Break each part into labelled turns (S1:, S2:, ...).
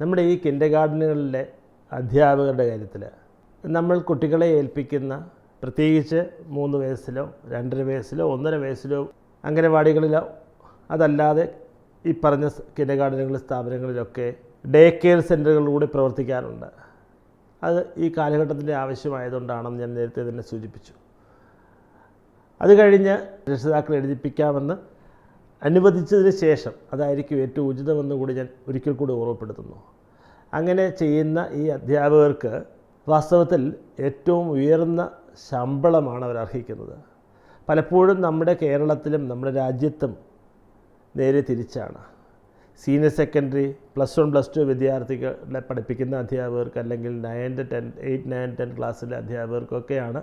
S1: നമ്മുടെ ഈ കിൻഡർ ഗാർഡനുകളിലെ അധ്യാപകരുടെ കാര്യത്തിൽ നമ്മൾ കുട്ടികളെ ഏൽപ്പിക്കുന്ന പ്രത്യേകിച്ച് മൂന്ന് വയസ്സിലോ രണ്ടര വയസ്സിലോ ഒന്നര വയസ്സിലോ അംഗനവാടികളിലോ അതല്ലാതെ ഈ പറഞ്ഞ കിൻഡർ ഗാർഡനുകൾ സ്ഥാപനങ്ങളിലൊക്കെ ഡേ കെയർ സെന്ററുകളിലൂടെ പ്രവർത്തിക്കാറുണ്ട്. അത് ഈ കാലഘട്ടത്തിന്റെ ആവശ്യമായതുകൊണ്ടാണെന്ന് ഞാൻ നേരത്തെ തന്നെ സൂചിപ്പിച്ചു. അത് കഴിഞ്ഞ് രക്ഷിതാക്കളെ എഴുതിപ്പിക്കാമെന്ന് അനുവദിച്ചതിന് ശേഷം അതായിരിക്കും ഏറ്റവും ഉചിതമെന്ന് കൂടി ഞാൻ ഒരിക്കൽ കൂടി ഓർമ്മപ്പെടുത്തുന്നു. അങ്ങനെ ചെയ്യുന്ന ഈ അധ്യാപകർക്ക് വാസ്തവത്തിൽ ഏറ്റവും ഉയർന്ന ശമ്പളമാണ് അവർ അർഹിക്കുന്നത്. പലപ്പോഴും നമ്മുടെ കേരളത്തിലും നമ്മുടെ രാജ്യത്തും നേരെ തിരിച്ചാണ്. Senior secondary plus one plus two വിദ്യാർത്ഥികളെ പഠിപ്പിക്കുന്ന അധ്യാപകർക്ക് അല്ലെങ്കിൽ nine ten eight nine ten ക്ലാസ്സിലെ അധ്യാപകർക്കൊക്കെയാണ്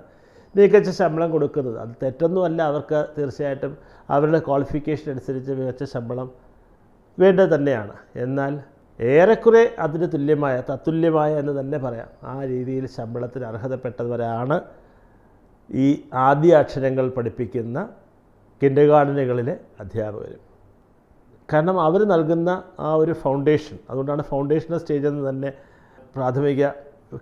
S1: മികച്ച ശമ്പളം കൊടുക്കുന്നത്. അത് തെറ്റൊന്നുമല്ല അവർക്ക് തീർച്ചയായിട്ടും അവരുടെ ക്വാളിഫിക്കേഷൻ അനുസരിച്ച് മികച്ച ശമ്പളം വേണ്ടത് തന്നെയാണ്. എന്നാൽ ഏറെക്കുറെ അതിന് തുല്യമായ തത്തുല്യമായ എന്ന് തന്നെ പറയാം. ആ രീതിയിൽ ശമ്പളത്തിന് അർഹതപ്പെട്ടവരാണ് ഈ ആദ്യ അക്ഷരങ്ങൾ പഠിപ്പിക്കുന്ന കിൻഡർ ഗാർഡനുകളിലെ അധ്യാപകരും. കാരണം അവർ നൽകുന്ന ആ ഒരു ഫൗണ്ടേഷൻ അതുകൊണ്ടാണ് ഫൗണ്ടേഷണൽ സ്റ്റേജ് എന്ന് തന്നെ പ്രാഥമിക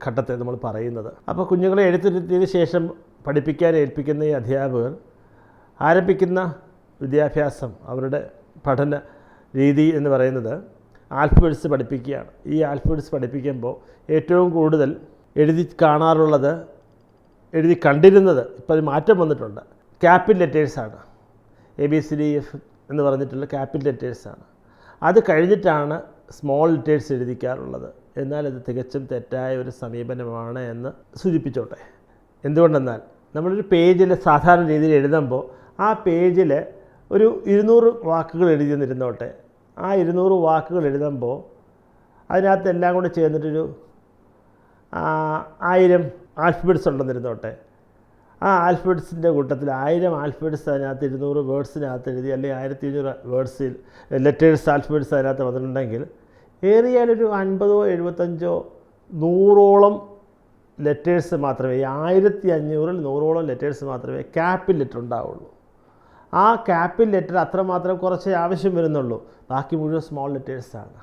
S1: ഘട്ടത്തെ നമ്മൾ പറയുന്നത്. അപ്പോൾ കുഞ്ഞുങ്ങളെ എഴുത്തിരുത്തിയതിന് ശേഷം പഠിപ്പിക്കാൻ ഏൽപ്പിക്കുന്ന ഈ അധ്യാപകർ ആരംഭിക്കുന്ന വിദ്യാഭ്യാസം അവരുടെ പഠന രീതി എന്ന് പറയുന്നത് ആൽഫബറ്റ്സ് പഠിപ്പിക്കുകയാണ്. ഈ ആൽഫബറ്റ്സ് പഠിപ്പിക്കുമ്പോൾ ഏറ്റവും കൂടുതൽ എഴുതി കാണാറുള്ളത് എഴുതി കണ്ടിരുന്നത് ഇപ്പോൾ അത് മാറ്റം വന്നിട്ടുണ്ട്. Capital ലെറ്റേഴ്സാണ് A B C D F എന്ന് പറഞ്ഞിട്ടുള്ള ക്യാപിറ്റൽ ലെറ്റേഴ്സാണ് അത് കഴിഞ്ഞിട്ടാണ് സ്മോൾ ലെറ്റേഴ്സ് എഴുതിക്കാറുള്ളത്. എന്നാൽ അത് തികച്ചും തെറ്റായ ഒരു സമീപനമാണ് എന്ന് സൂചിപ്പിച്ചോട്ടെ. എന്തുകൊണ്ടെന്നാൽ നമ്മളൊരു പേജിൽ സാധാരണ രീതിയിൽ എഴുതുമ്പോൾ ആ പേജിൽ ഒരു ഇരുന്നൂറ് വാക്കുകൾ എഴുതിയെന്നിരുന്നോട്ടെ ആ ഇരുന്നൂറ് വാക്കുകൾ എഴുതുമ്പോൾ അതിനകത്ത് എല്ലാം കൂടെ ചേർന്നിട്ടൊരു ആയിരം ആൽഫബറ്റ്സ് ഉണ്ടെന്നിരുന്നോട്ടെ. ആ ആൽഫബറ്റ്സിന്റെ കൂട്ടത്തിൽ ആയിരം ആൽഫബറ്റ്സ് അതിനകത്ത് ഇരുന്നൂറ് വേർഡ്സിനകത്ത് എഴുതി അല്ലെങ്കിൽ ആയിരത്തി ഇരുന്നൂറ് വേർഡ്സിൽ ലെറ്റേഴ്സ് ആൽഫബറ്റ്സ് അതിനകത്ത് വന്നിട്ടുണ്ടെങ്കിൽ ഏറിയാലൊരു അൻപതോ എഴുപത്തഞ്ചോ നൂറോളം ലെറ്റേഴ്സ് മാത്രമേ ഈ ആയിരത്തി അഞ്ഞൂറിൽ നൂറോളം ലെറ്റേഴ്സ് മാത്രമേ ക്യാപ്പിൽ ലെറ്റർ ഉണ്ടാവുള്ളൂ. ആ ക്യാപ്പിൽ ലെറ്റർ അത്രമാത്രം കുറച്ചേ ആവശ്യം വരുന്നുള്ളൂ. ബാക്കി മുഴുവൻ സ്മോൾ ലെറ്റേഴ്സാണ്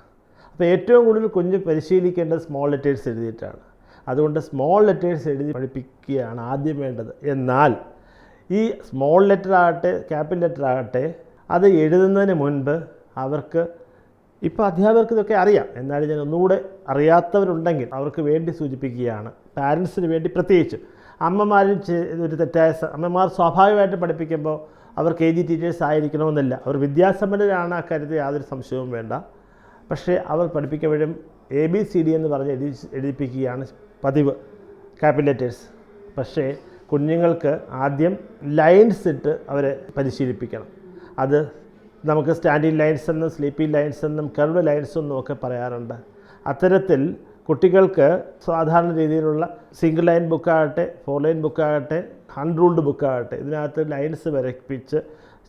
S1: അപ്പോൾ ഏറ്റവും കൂടുതൽ കുഞ്ഞ് പരിശീലിക്കേണ്ടത് സ്മോൾ ലെറ്റേഴ്സ് എഴുതിയിട്ടാണ്. അതുകൊണ്ട് സ്മോൾ ലെറ്റേഴ്സ് എഴുതി പഠിപ്പിക്കുകയാണ് ആദ്യം വേണ്ടത്. എന്നാൽ ഈ സ്മോൾ ലെറ്റർ ആകട്ടെ ക്യാപിറ്റൽ ലെറ്റർ ആകട്ടെ അത് എഴുതുന്നതിന് മുൻപ് അവർക്ക് ഇപ്പോൾ അധ്യാപകർക്ക് ഇതൊക്കെ അറിയാം. എന്നാലും ഞാൻ ഒന്നുകൂടെ അറിയാത്തവരുണ്ടെങ്കിൽ അവർക്ക് വേണ്ടി സൂചിപ്പിക്കുകയാണ്. പാരൻസിന് വേണ്ടി പ്രത്യേകിച്ച്. അമ്മമാരും ചെ- ഒരു തെറ്റായ അമ്മമാർ സ്വാഭാവികമായിട്ട് പഠിപ്പിക്കുമ്പോൾ അവർ കെ ജി ടീച്ചേഴ്സ് ആയിരിക്കണമെന്നില്ല. അവർ വിദ്യാസമ്പന്നരാണ് അക്കാര്യത്തിൽ യാതൊരു സംശയവും വേണ്ട. പക്ഷേ അവർ പഠിപ്പിക്കുമ്പോഴും എ ബി സി ഡി എന്ന് പറഞ്ഞ് എഴുതി എഴുതിപ്പിക്കുകയാണ് പതിവ്. ക്യാപിറ്റൽ ലെറ്റേഴ്സ് പക്ഷേ കുഞ്ഞുങ്ങൾക്ക് ആദ്യം ലൈൻസ് ഇട്ട് അവരെ പരിശീലിപ്പിക്കണം. അത് നമുക്ക് സ്റ്റാൻഡിങ് ലൈൻസ് എന്നും സ്ലീപ്പിംഗ് ലൈൻസ് എന്നും കർവ് ലൈൻസ് എന്നും ഒക്കെ പറയാറുണ്ട്. അത്തരത്തിൽ കുട്ടികൾക്ക് സാധാരണ രീതിയിലുള്ള സിംഗിൾ ലൈൻ ബുക്കാകട്ടെ ഫോർ ലൈൻ ബുക്കാകട്ടെ അൺറൂൾഡ് ബുക്കാകട്ടെ ഇതിനകത്ത് ലൈൻസ് വരപ്പിച്ച്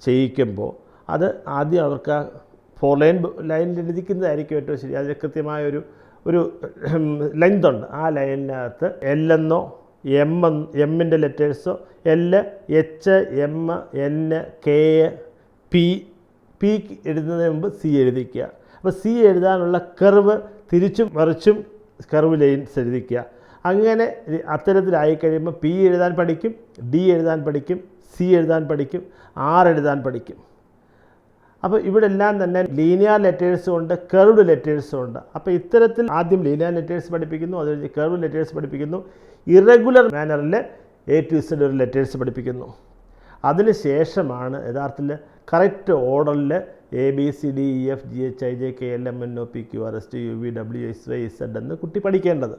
S1: ചെയ്യിക്കുമ്പോൾ അത് ആദ്യം അവർക്ക് ഫോർ ലൈൻ ലൈനിൽ എഴുതിക്കുന്നതായിരിക്കും ഏറ്റവും ശരി. അതിന് കൃത്യമായ ഒരു ലെങ്ത് ഉണ്ട്. ആ ലൈനിനകത്ത് എൽ എന്നോ എം എമ്മിന്റെ ലെറ്റേഴ്സോ L H M N K P P എഴുതുന്നതിന് മുമ്പ് സി എഴുതിക്കുക അപ്പോൾ സി എഴുതാനുള്ള കർവ് തിരിച്ചും മറിച്ചും കർവ് ലൈൻസ് എഴുതിക്കുക അങ്ങനെ അത്തരത്തിലായി കഴിയുമ്പോൾ പി എഴുതാൻ പഠിക്കും ഡി എഴുതാൻ പഠിക്കും സി എഴുതാൻ പഠിക്കും ആർ എഴുതാൻ പഠിക്കും. അപ്പോൾ ഇവിടെ എല്ലാം തന്നെ ലീനിയർ ലെറ്റേഴ്സും ഉണ്ട് കർവ്ഡ് ലെറ്റേഴ്സും ഉണ്ട്. അപ്പോൾ ഇത്തരത്തിൽ ആദ്യം ലീനിയർ ലെറ്റേഴ്സ് പഠിപ്പിക്കുന്നു അത് കഴിഞ്ഞ് കർവ് ലെറ്റേഴ്സ് പഠിപ്പിക്കുന്നു. ഇറഗുലർ മാനറിൽ എ ടു സെഡ് ഒരു ലെറ്റേഴ്സ് പഠിപ്പിക്കുന്നു. അതിന് ശേഷമാണ് യഥാർത്ഥത്തിൽ കറക്റ്റ് ഓർഡറിൽ A B C D E F G H I J K L M N O P Q R S T U V W S Y Z എന്ന് കുട്ടി പഠിക്കേണ്ടത്.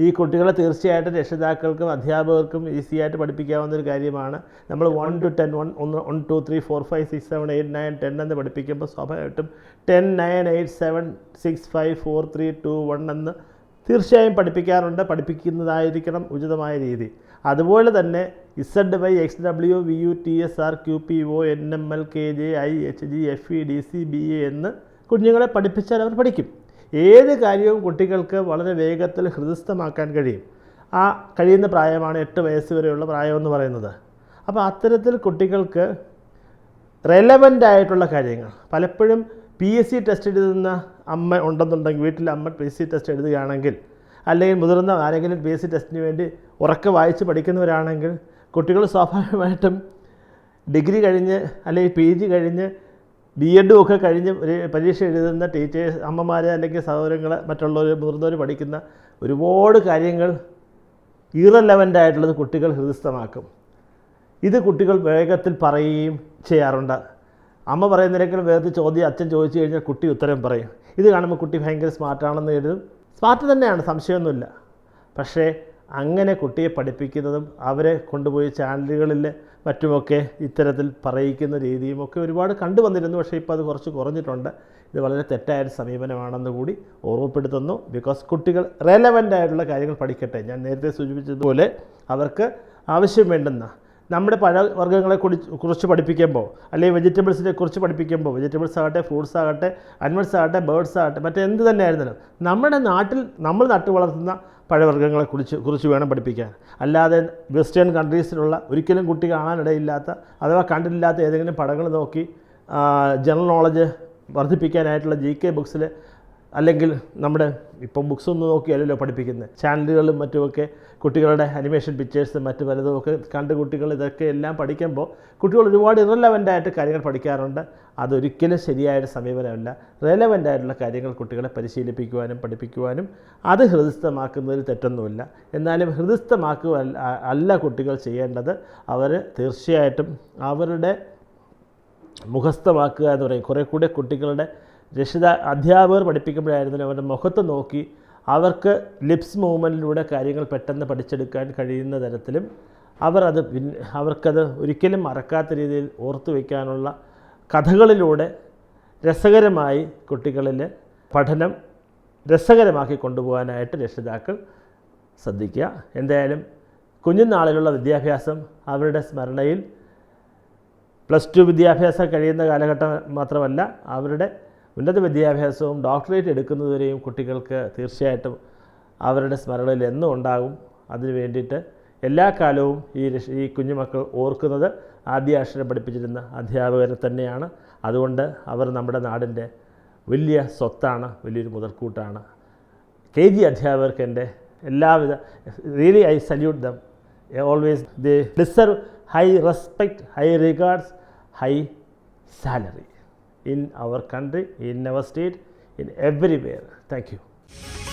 S1: ഈ കുട്ടികളെ തീർച്ചയായിട്ടും രക്ഷിതാക്കൾക്കും അധ്യാപകർക്കും ഈസി ആയിട്ട് പഠിപ്പിക്കാവുന്ന ഒരു കാര്യമാണ്. നമ്മൾ വൺ ടു ടെൻ വൺ ഒന്ന് one two three four five six seven eight nine ten എന്ന് പഠിപ്പിക്കുമ്പോൾ സ്വാഭാവികമായിട്ടും ten nine eight seven six five four three two one എന്ന് തീർച്ചയായും പഠിപ്പിക്കാറുണ്ട്. പഠിപ്പിക്കുന്നതായിരിക്കണം ഉചിതമായ രീതി. അതുപോലെ തന്നെ Z Y X W V U T S R Q P O N M L K J I H G F E D C B A എന്ന് കുഞ്ഞുങ്ങളെ പഠിപ്പിച്ചാൽ അവർ പഠിക്കും. ഏത് കാര്യവും കുട്ടികൾക്ക് വളരെ വേഗത്തിൽ ഹൃദയസ്ഥമാക്കാൻ കഴിയും. ആ കഴിയുന്ന പ്രായമാണ് എട്ട് വയസ്സ് വരെയുള്ള പ്രായം എന്ന് പറയുന്നത്. അപ്പോൾ അത്തരത്തിൽ കുട്ടികൾക്ക് റെലവന്റ് ആയിട്ടുള്ള കാര്യങ്ങൾ. പലപ്പോഴും പി എസ് സി ടെസ്റ്റ് എഴുതുന്ന അമ്മ ഉണ്ടെന്നുണ്ടെങ്കിൽ വീട്ടിൽ അമ്മ പി എസ് സി ടെസ്റ്റ് എഴുതുകയാണെങ്കിൽ അല്ലെങ്കിൽ മുതിർന്ന ആരെങ്കിലും പി എസ് സി ടെസ്റ്റിന് വേണ്ടി ഉറക്കെ വായിച്ച് പഠിക്കുന്നവരാണെങ്കിൽ കുട്ടികൾ സ്വാഭാവികമായിട്ടും ഡിഗ്രി കഴിഞ്ഞ് അല്ലെങ്കിൽ പി ജി കഴിഞ്ഞ് ബി എഡും ഒക്കെ കഴിഞ്ഞ് ഒരു പരീക്ഷ എഴുതുന്ന ടീച്ചേഴ്സ് അമ്മമാർ അല്ലെങ്കിൽ സഹോദരങ്ങൾ മറ്റുള്ളവർ മുതിർന്നവർ പഠിക്കുന്ന ഒരുപാട് കാര്യങ്ങൾ ഇറലവന്റ് ആയിട്ടുള്ളത് കുട്ടികൾ ഹൃദയസ്ഥമാക്കും. ഇത് കുട്ടികൾ വേഗത്തിൽ പറയുകയും ചെയ്യാറുണ്ട്. അമ്മ പറയുന്നതിനേക്കാൾ വേഗത്തിൽ ചോദ്യം അച്ഛൻ ചോദിച്ചു കഴിഞ്ഞാൽ കുട്ടി ഉത്തരം പറയും. ഇത് കാണുമ്പോൾ കുട്ടി ഭയങ്കര സ്മാർട്ടാണെന്ന് കരുതും. സ്മാർട്ട് തന്നെയാണ് സംശയമൊന്നുമില്ല. പക്ഷേ അങ്ങനെ കുട്ടിയെ പഠിപ്പിക്കുന്നതും അവരെ കൊണ്ടുപോയി ചാനലുകളിൽ മറ്റുമൊക്കെ ഇത്തരത്തിൽ പറയിക്കുന്ന രീതിയും ഒക്കെ ഒരുപാട് കണ്ടുവന്നിരുന്നു പക്ഷേ ഇപ്പോൾ അത് കുറച്ച് കുറഞ്ഞിട്ടുണ്ട്. ഇത് വളരെ തെറ്റായ ഒരു സമീപനമാണെന്ന് കൂടി ഓർമ്മപ്പെടുത്തുന്നു. ബിക്കോസ് കുട്ടികൾ റെലവന്റ് ആയിട്ടുള്ള കാര്യങ്ങൾ പഠിക്കട്ടെ. ഞാൻ നേരത്തെ സൂചിപ്പിച്ചതുപോലെ അവർക്ക് ആവശ്യം വേണ്ടുന്ന നമ്മുടെ പഴവർഗങ്ങളെ കുറിച്ച് പഠിപ്പിക്കുമ്പോൾ അല്ലെങ്കിൽ വെജിറ്റബിൾസിനെ കുറിച്ച് പഠിപ്പിക്കുമ്പോൾ വെജിറ്റബിൾസ് ആകട്ടെ ഫ്രൂട്ട്സ് ആകട്ടെ അനിമൽസ് ആകട്ടെ ബേർഡ്സ് ആകട്ടെ മറ്റെന്ത് തന്നെ ആയിരുന്നാലും നമ്മുടെ നാട്ടിൽ നമ്മൾ നട്ടു വളർത്തുന്ന പഴവർഗങ്ങളെ കുറിച്ച് കുറിച്ച് വേണം പഠിപ്പിക്കാൻ. അല്ലാതെ വെസ്റ്റേൺ കൺട്രീസിലുള്ള ഒരിക്കലും കുട്ടി കാണാനിടയില്ലാത്ത അഥവാ കണ്ടിട്ടില്ലാത്ത ഏതെങ്കിലും പടങ്ങൾ നോക്കി ജനറൽ നോളജ് വർദ്ധിപ്പിക്കാനായിട്ടുള്ള ജി കെ ബുക്സിൽ അല്ലെങ്കിൽ നമ്മുടെ ഇപ്പം ബുക്സ് ഒന്നും നോക്കിയാലല്ലോ പഠിപ്പിക്കുന്നത് ചാനലുകളും മറ്റുമൊക്കെ കുട്ടികളുടെ അനിമേഷൻ പിക്ചേഴ്സ് മറ്റു പലതും ഒക്കെ കണ്ട് കുട്ടികൾ ഇതൊക്കെ എല്ലാം പഠിക്കുമ്പോൾ കുട്ടികൾ ഒരുപാട് ഇറലവന്റായിട്ട് കാര്യങ്ങൾ പഠിക്കാറുണ്ട്. അതൊരിക്കലും ശരിയായ സമീപനമല്ല. റെലവന്റ് ആയിട്ടുള്ള കാര്യങ്ങൾ കുട്ടികളെ പരിശീലിപ്പിക്കുവാനും പഠിപ്പിക്കുവാനും അത് ഹൃദയസ്ഥമാക്കുന്നതിൽ തെറ്റൊന്നുമില്ല. എന്നാലും ഹൃദയസ്ഥമാക്കുക അല്ല കുട്ടികൾ ചെയ്യേണ്ടത് അവർ തീർച്ചയായിട്ടും അവരുടെ മുഖസ്ഥമാക്കുക എന്ന് പറയും. കുറേ കൂടെ കുട്ടികളുടെ രക്ഷിത അധ്യാപകർ പഠിപ്പിക്കുമ്പോഴായിരുന്നു അവരുടെ മുഖത്ത് നോക്കി അവർക്ക് ലിപ്സ് മൂവ്മെന്റിലൂടെ കാര്യങ്ങൾ പെട്ടെന്ന് പഠിച്ചെടുക്കാൻ കഴിയുന്ന തരത്തിലും അവർ അത് അവർക്കത് ഒരിക്കലും മറക്കാത്ത രീതിയിൽ ഓർത്തു വയ്ക്കാനുള്ള കഥകളിലൂടെ രസകരമായി കുട്ടികളിൽ പഠനം രസകരമാക്കി കൊണ്ടുപോകാനായിട്ട് രക്ഷിതാക്കൾ ശ്രദ്ധിക്കുക. എന്തായാലും കുഞ്ഞുനാളിലുള്ള വിദ്യാഭ്യാസം അവരുടെ സ്മരണയിൽ പ്ലസ് ടു വിദ്യാഭ്യാസം കഴിയുന്ന കാലഘട്ടം മാത്രമല്ല അവരുടെ ഉന്നത വിദ്യാഭ്യാസവും ഡോക്ടറേറ്റ് എടുക്കുന്നതുവരെയും കുട്ടികൾക്ക് തീർച്ചയായിട്ടും അവരുടെ സ്മരണയിൽ എന്നും ഉണ്ടാകും. അതിനു വേണ്ടിയിട്ട് എല്ലാ കാലവും ഈ ഈ കുഞ്ഞുമക്കൾ ഓർക്കുന്നത് ആദ്യ അക്ഷരം പഠിപ്പിച്ചിരുന്ന അധ്യാപകരെ തന്നെയാണ്. അതുകൊണ്ട് അവർ നമ്മുടെ നാടിന്റെ വലിയ സ്വത്താണ് വലിയൊരു മുതൽക്കൂട്ടാണ്. കെ ജി അധ്യാപകർക്ക് എന്റെ എല്ലാവിധ really I salute them always they deserve high respect high regards high salary. in our country, in our state, in everywhere. Thank you.